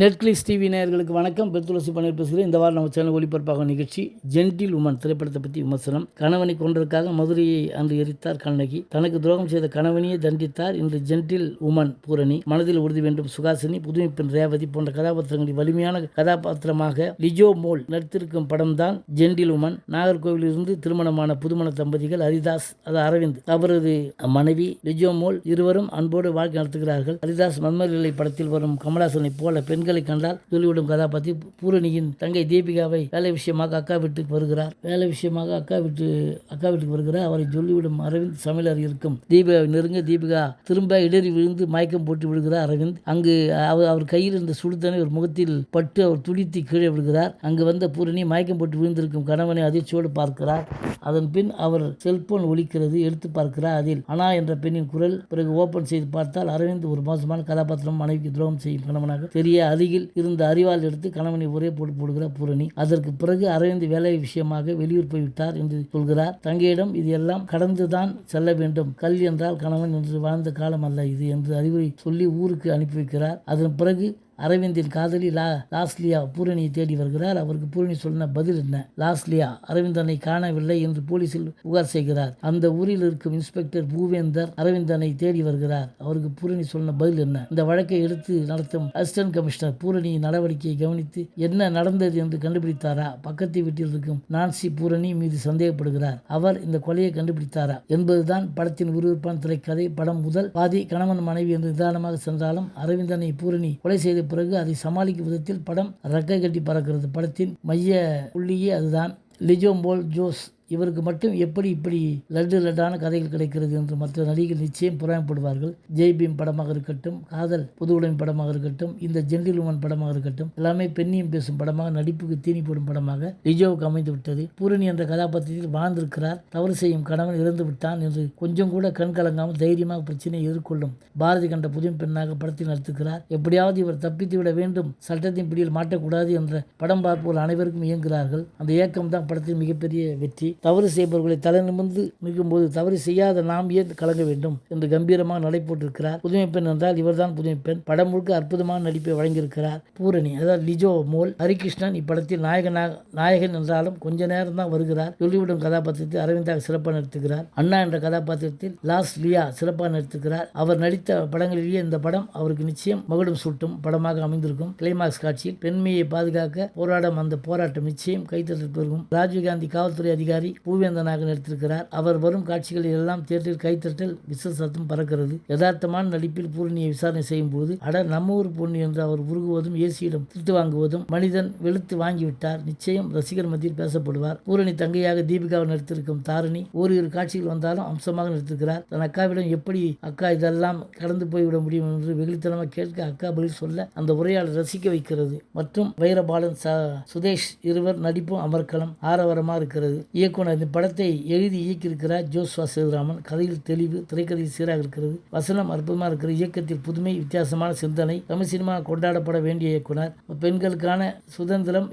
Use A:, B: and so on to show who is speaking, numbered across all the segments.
A: Netflix TV நேயர்களுக்கு வணக்கம். பெத்துளசி பன்னீர் பேசுகிறேன். இந்த வாரம் நம்ம சேனல் ஒளிபரப்பாகும் நிகழ்ச்சி ஜென்டில் உமன் திரைப்படத்தை பற்றி விமர்சனம். கணவனை கொன்றதுக்காக மதுரையை அன்று எரித்தார் கண்ணகி. தனக்கு துரோகம் செய்த கணவனையே தண்டித்தார் இன்று ஜென்டில் உமன் பூரணி. மனதில் உறுதி வேண்டும் சுகாசினி புதுமை பெண் ரேவதி போன்ற கதாபாத்திரங்களில் வலிமையான கதாபாத்திரமாக லிஜோ மோல் நடித்திருக்கும் படம் தான் ஜென்டில் உமன் நாகர்கோவிலிருந்து திருமணமான புதுமண தம்பதிகள் ஹரிதாஸ் அது அரவிந்த். அவரது மனைவி லிஜோ மோல் இருவரும் அன்போடு வாழ்க்கை நடத்துகிறார்கள். ஹரிதாஸ் மன்மர்களை படத்தில் வரும் கமலாசனை போல பெண் பெண்களை கண்டால் சொல்லிவிடும் கதாபாத்திரம். பூரணியின் தங்கை தீபிகாவை வேலை விஷயமாக அக்கா வீட்டுக்கு வருகிறார். வேலை விஷயமாக அக்கா வீட்டு அக்கா வீட்டுக்கு வருகிறார். அவரை சொல்லிவிடும் அரவிந்த் சமையலர் இருக்கும். தீபிகாவை நெருங்க தீபிகா திரும்ப இடறி விழுந்து மயக்கம் போட்டு விடுகிறார் அரவிந்த். அங்கு அவர் அவர் கையில் இருந்த சுடுதனை ஒரு முகத்தில் பட்டு அவர் துடித்து கீழே விடுகிறார் அங்கு வந்த பூரணி மயக்கம் போட்டு விழுந்திருக்கும் கணவனை அதிர்ச்சியோடு பார்க்கிறார். அதன் பின் அவர் செல்போன் ஒழிக்கிறது எடுத்து பார்க்கிறார். அதில் அனா என்ற பெண்ணின் குரல் பிறகு ஓபன் செய்து பார்த்தால் அரவிந்த் ஒரு மோசமான கதாபாத்திரம் மனைவிக்கு துரோகம் செய்யும் கணவனாக தெரிய அருகில் இருந்த அறிவால் எடுத்து கணவனை ஒரே போட்டு போடுகிறார் பூரணி. அதற்கு பிறகு அரவிந்த் வேலை விஷயமாக வெளியூர் போய்விட்டார் என்று சொல்கிறார். தங்கையிடம் இது எல்லாம் கடந்துதான் செல்ல வேண்டும். கல் என்றால் கணவன் என்று வாழ்ந்த காலம் அல்ல இது என்று அறிவுரை சொல்லி ஊருக்கு அனுப்பி வைக்கிறார். அதன் பிறகு அரவிந்தின் காதலி லா லாஸ்லியா பூரணியை தேடி வருகிறார். அவருக்கு பூரணி சொன்ன பதில் என்ன? லாஸ்லியா அரவிந்தனை காணவில்லை என்று போலீசில் புகார் செய்கிறார். அந்த ஊரில் இருக்கும் இன்ஸ்பெக்டர் பூவேந்தர் அரவிந்தனை தேடி வருகிறார். அவருக்கு பூரணி சொன்ன பதில் என்ன? இந்த வழக்கை எடுத்து நடத்தும் அசிஸ்டன்ட் கமிஷனர் பூரணியின் நடவடிக்கையை கவனித்து என்ன நடந்தது என்று கண்டுபிடித்தாரா? பக்கத்து வீட்டில் இருக்கும் நான்சி பூரணி மீது சந்தேகப்படுகிறார். அவர் இந்த கொலையை கண்டுபிடித்தாரா? என்பதுதான் படத்தின் விறுவிறுப்பான திரைக்கதை. படம் முதல் பாதி கணவன் மனைவி என்று நிதானமாக சென்றாலும் அரவிந்தனை பூரணி கொலை செய்து பிறகு அதை சமாளிக்கும் விதத்தில் படம் ரக்கை கட்டி பறக்கிறது. படத்தின் மைய புள்ளியே அதுதான். லிஜோம்போல் ஜோஸ் இவருக்கு மட்டும் எப்படி இப்படி லட்டு லட்டான கதைகள் கிடைக்கிறது என்று மற்ற நடிகர்கள் நிச்சயம் புறாயப்படுவார்கள். ஜெய்பீம் படமாக இருக்கட்டும் காதல் புதுவுடன் படமாக இருக்கட்டும் இந்த ஜென்டில் உமன் படமாக இருக்கட்டும் எல்லாமே பெண்ணியம் பேசும் படமாக நடிப்புக்கு தீனி போடும் படமாக லிஜோவுக்கு அமைந்து விட்டது. பூரணி என்ற கதாபாத்திரத்தில் வாழ்ந்திருக்கிறார். தவறு செய்யும் கணவன் இறந்து விட்டான் என்று கொஞ்சம் கூட கண் கலங்காமல் தைரியமாக பிரச்சனையை எதிர்கொள்ளும் பாரதி கண்ட புதிய பெண்ணாக படத்தில் நடத்துகிறார் எப்படியாவது இவர் தப்பித்து விட வேண்டும் சட்டத்தின் பிடியில் மாட்டக்கூடாது என்ற படம் பார்ப்போர் அனைவருக்கும் இயங்குகிறார்கள். அந்த இயக்கம் தான் படத்தின் மிகப்பெரிய வெற்றி. தவறு செய்பவர்களை தலை நிமிர்ந்து நிற்கும்போது தவறு செய்யாத நாம் ஏன் கலங்க வேண்டும் என்று கம்பீரமாக நடை போட்டிருக்கிறார். புதுமை பெண் என்றால் இவர்தான் புதுமை பெண். படம் முழுக்க அற்புதமான நடிப்பை வழங்கியிருக்கிறார். பூரணி அதாவது லிஜோ மோல் ஹரிகிருஷ்ணன் இப்படத்தில் நாயகனாக நாயகன் என்றாலும் கொஞ்ச நேரம் தான் வருகிறார். சொல்லிவிடும் கதாபாத்திரத்தில் அரவிந்தாக சிறப்பாக நடித்துகிறார் அண்ணா என்ற கதாபாத்திரத்தில் லாஸ் லியா சிறப்பாக நடித்துக்கிறார் அவர் நடித்த படங்களிலேயே இந்த படம் அவருக்கு நிச்சயம் மகுடம் சூட்டும் படமாக அமைந்திருக்கும். கிளைமாக்ஸ் காட்சியில் பெண்மையை பாதுகாக்க போராடும் அந்த போராட்டம் நிச்சயம் கைத்தட்டல் ராஜீவ்காந்தி காவல்துறை அதிகாரி பூவேந்தனாக நடித்திருக்கிறார் அவர் வரும் காட்சிகளில் எல்லாம் தேட்டரில் கைத்தட்டல் விசில் சத்தம் பறக்கிறது. யதார்த்தமான நடிப்பில் பூரணியை விசாரணை செய்யும் போது அட நம்ம ஊர் பொண்ணு என்று அவர் உருகுவதும் ஏசியிடம் திட்டு வாங்குவதும் மனிதன் வெளுத்து வாங்கிவிட்டார். நிச்சயம் ரசிகர் மத்தியில் பேசப்படுவார். பூரணி தங்கையாக தீபிகாவை நடித்திருக்கும் தாரணி ஓரிரு காட்சிகள் வந்தாலும் அம்சமாக நடித்திருக்கிறார் தன் அக்காவிடம் எப்படி அக்கா இதெல்லாம் கடந்து போய்விட முடியும் என்று வெகுளித்தனமாக கேட்க அக்கா பதில் சொல்ல அந்த உரையாடல் ரசிக்க வைக்கிறது. மற்றும் வைரபாலன் ச சுதேஷ் இருவர் நடிப்பும் அமர்க்களம் ஆரவரமாக இருக்கிறது. இயக்குனர் இந்த படத்தை எழுதி இயக்கியிருக்கிறார் ஜோஸ்வா சேதுராமன். கதையில் தெளிவு திரைக்கதையில் சீராக இருக்கிறது. வசனம் அற்புதமாக இருக்கிறது. இயக்கத்தில் புதுமை வித்தியாசமான சிந்தனை தமிழ் சினிமா கொண்டாடப்பட வேண்டிய இயக்குனர். பெண்களுக்கான சுதந்திரம்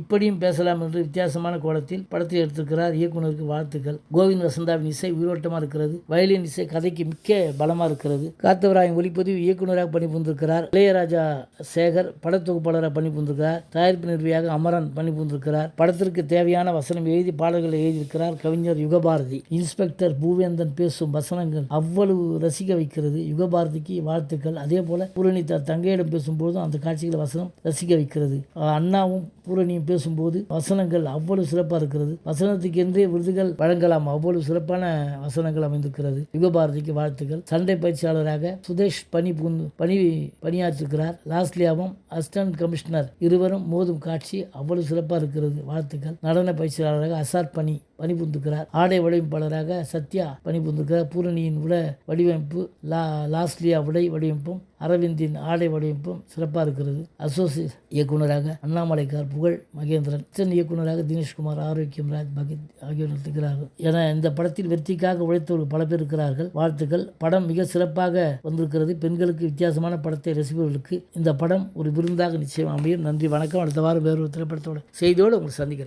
A: இப்படியும் பேசலாம் என்று வித்தியாசமான கோலத்தில் படத்தை எடுத்திருக்கிறார் இயக்குனருக்கு வாழ்த்துக்கள். கோவிந்த் வசந்தாவின் இசை உயிரோட்டமாக இருக்கிறது. வயலின் இசை கதைக்கு மிக்க பலமாக இருக்கிறது. காத்தவராயன் ஒளிப்பதிவு இயக்குனராக பணிபுரிந்திருக்கிறார். இளையராஜா சேகர் படத்தொகுப்பாளராக பணிபுரிந்திருக்கிறார். தயாரிப்பு நிர்வாகியாக அமரன் பணிபுரிந்திருக்கிறார். படத்திற்கு தேவையான வசனம் எழுதி பாடல்களை எழுதியிருக்கிறார். கவிஞர் யுகபாரதி. இன்ஸ்பெக்டர் பூவேந்தன் பேசும் வசனங்கள் அவ்வளவு ரசிக்க வைக்கிறது. யுகபாரதிக்கு வாழ்த்துக்கள். அதே போல பூரணி தங்கையிடம் பேசும்போதும் அந்த காட்சிகளை வசனம் ரசிக்க வைக்கிறது. அண்ணாவும் பூரணியும் பேசும்போது வசனங்கள் அவ்வளவு சிறப்பாக இருக்கிறது. வசனத்துக்கு என்றே விருதுகள் வழங்கலாம். அவ்வளவு சிறப்பான வசனங்கள் அமைந்திருக்கிறது. யுகபாரதிக்கு வாழ்த்துக்கள். சண்டை பயிற்சியாளராக சுதேஷ் பணி புந்து பணி பணியாற்றிருக்கிறார். லாஸ்லியாவும் அசிஸ்டன்ட் கமிஷனர் இருவரும் மோதும் காட்சி அவ்வளவு சிறப்பாக இருக்கிறது. வாழ்த்துக்கள். நடன பயிற்சியாளராக அசார் பணி பணிபுரிந்திருக்கிறார் ஆடை வடிவமைப்பாளராக சத்யா பணிபுரிந்திருக்கிறார் பூரணியின் உட வடிவமைப்பு லா லாஸ்லியா உடை வடிவமைப்பும் அரவிந்தின் ஆடை வடிவமைப்பும் சிறப்பாக இருக்கிறது. அசோசியேட் இயக்குனராக அண்ணாமலைக்கார் புகழ் மகேந்திரன். சென் இயக்குனராக தினேஷ்குமார் ஆரோக்கியம் ராஜ் பகத் ஆகியோர் நடத்துகிறார்கள் என இந்த படத்தில் வெற்றிக்காக உழைத்தவர்கள் பல பேர் இருக்கிறார்கள். வாழ்த்துக்கள். படம் மிக சிறப்பாக வந்திருக்கிறது. பெண்களுக்கு வித்தியாசமான படத்தை ரசிப்பவர்களுக்கு இந்த படம் ஒரு விருந்தாக நிச்சயம் அமையும் நன்றி வணக்கம். அடுத்த வாரம் வேறொரு திரைப்படத்தோட செய்தியோடு உங்களை சந்திக்கிறேன்.